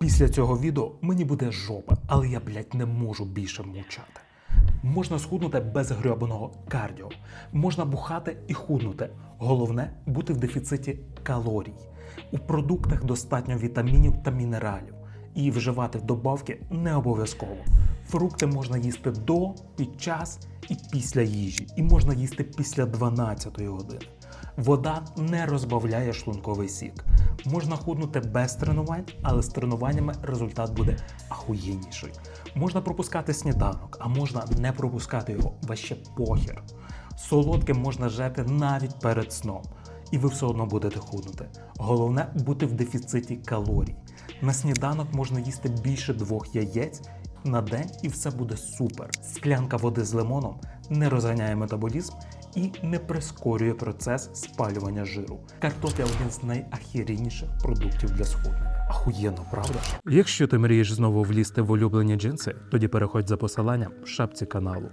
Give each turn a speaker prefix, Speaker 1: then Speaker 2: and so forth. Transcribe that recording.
Speaker 1: Після цього відео мені буде жопа, але я, блядь, не можу більше мовчати. Можна схуднути без грьобаного кардіо. Можна бухати і худнути. Головне бути в дефіциті калорій. У продуктах достатньо вітамінів та мінералів. І вживати добавки не обов'язково. Фрукти можна їсти до, під час і після їжі. І можна їсти після 12 години. Вода не розбавляє шлунковий сік. Можна худнути без тренувань, але з тренуваннями результат буде ахуєнніший. Можна пропускати сніданок, а можна не пропускати його, ваще похер. Солодке можна жити навіть перед сном, і ви все одно будете худнути. Головне бути в дефіциті калорій. На сніданок можна їсти більше двох яєць на день, і все буде супер. Склянка води з лимоном не розганяє метаболізм і не прискорює процес спалювання жиру. Картопля один з найахірініших продуктів для схуднення. Ахуєнно, правда? Якщо ти мрієш знову влізти в улюблені джинси, тоді переходь за посиланням в шапці каналу.